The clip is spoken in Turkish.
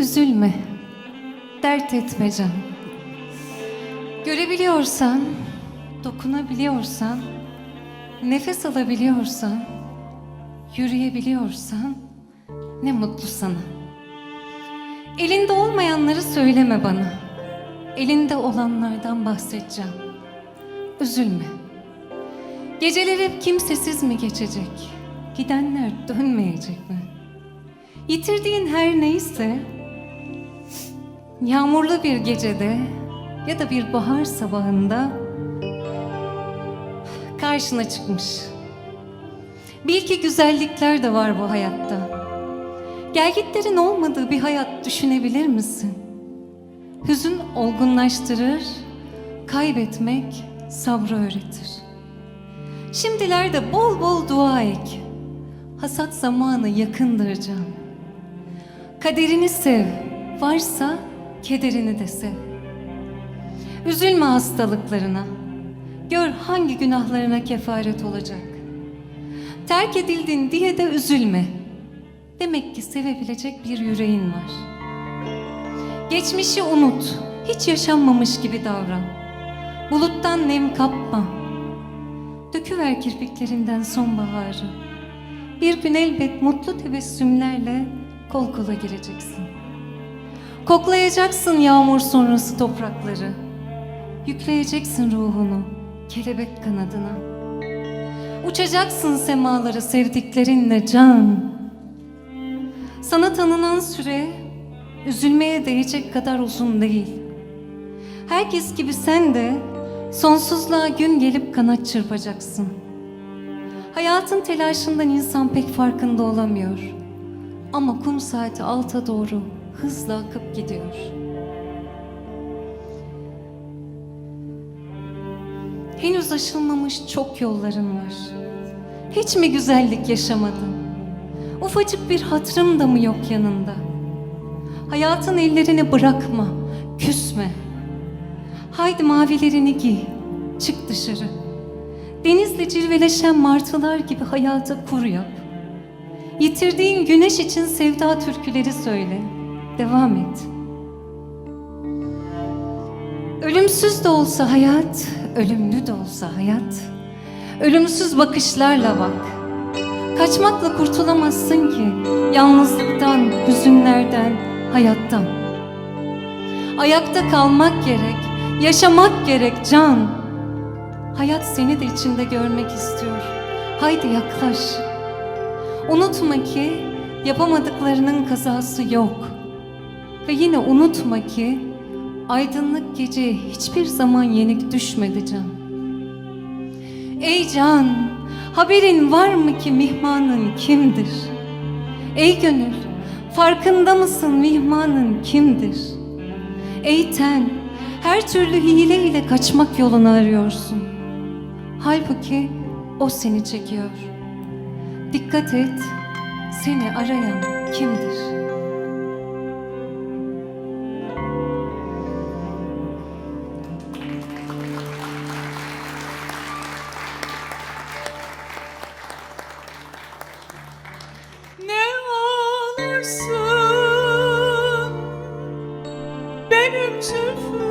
Üzülme, dert etme can. Görebiliyorsan, dokunabiliyorsan, nefes alabiliyorsan, yürüyebiliyorsan ne mutlu sana. Elinde olmayanları söyleme bana. Elinde olanlardan bahsedeceğim. Üzülme. Geceler hep kimsesiz mi geçecek? Gidenler dönmeyecek mi? Yitirdiğin her neyse yağmurlu bir gecede ya da bir bahar sabahında karşına çıkmış. Bil ki güzellikler de var bu hayatta. Gelgitlerin olmadığı bir hayat düşünebilir misin? Hüzün olgunlaştırır, kaybetmek sabrı öğretir. Şimdilerde bol bol dua ek. Hasat zamanı yakındır can. Kaderini sev, varsa kederini de sev. Üzülme hastalıklarına. Gör hangi günahlarına kefaret olacak. Terk edildin diye de üzülme. Demek ki sevebilecek bir yüreğin var. Geçmişi unut. Hiç yaşanmamış gibi davran. Buluttan nem kapma. Döküver kirpiklerinden sonbaharı. Bir gün elbet mutlu tebessümlerle kol kola gireceksin. Koklayacaksın yağmur sonrası toprakları. Yükleyeceksin ruhunu kelebek kanadına. Uçacaksın semaları sevdiklerinle can. Sana tanınan süre üzülmeye değecek kadar uzun değil. Herkes gibi sen de sonsuzluğa gün gelip kanat çırpacaksın. Hayatın telaşından insan pek farkında olamıyor. Ama kum saati alta doğru hızla akıp gidiyor. Henüz aşılmamış çok yolların var. Hiç mi güzellik yaşamadın? Ufacık bir hatırım da mı yok yanında? Hayatın ellerini bırakma, küsme. Haydi mavilerini giy, çık dışarı. Denizle cilveleşen martılar gibi hayata kur yap. Yitirdiğin güneş için sevda türküleri söyle. Devam et. Ölümsüz de olsa hayat, ölümlü de olsa hayat. Ölümsüz bakışlarla bak. Kaçmakla kurtulamazsın ki yalnızlıktan, hüzünlerden, hayattan. Ayakta kalmak gerek, yaşamak gerek can. Hayat seni de içinde görmek istiyor. Haydi yaklaş. Unutma ki yapamadıklarının kazası yok. Ve yine unutma ki aydınlık geceye hiçbir zaman yenik düşmedi can. Ey can, haberin var mı ki mihmanın kimdir? Ey gönül, farkında mısın mihmanın kimdir? Ey ten, her türlü hileyle kaçmak yolunu arıyorsun. Halbuki o seni çekiyor. Dikkat et, seni arayan kimdir? Yararsın benim zülfüm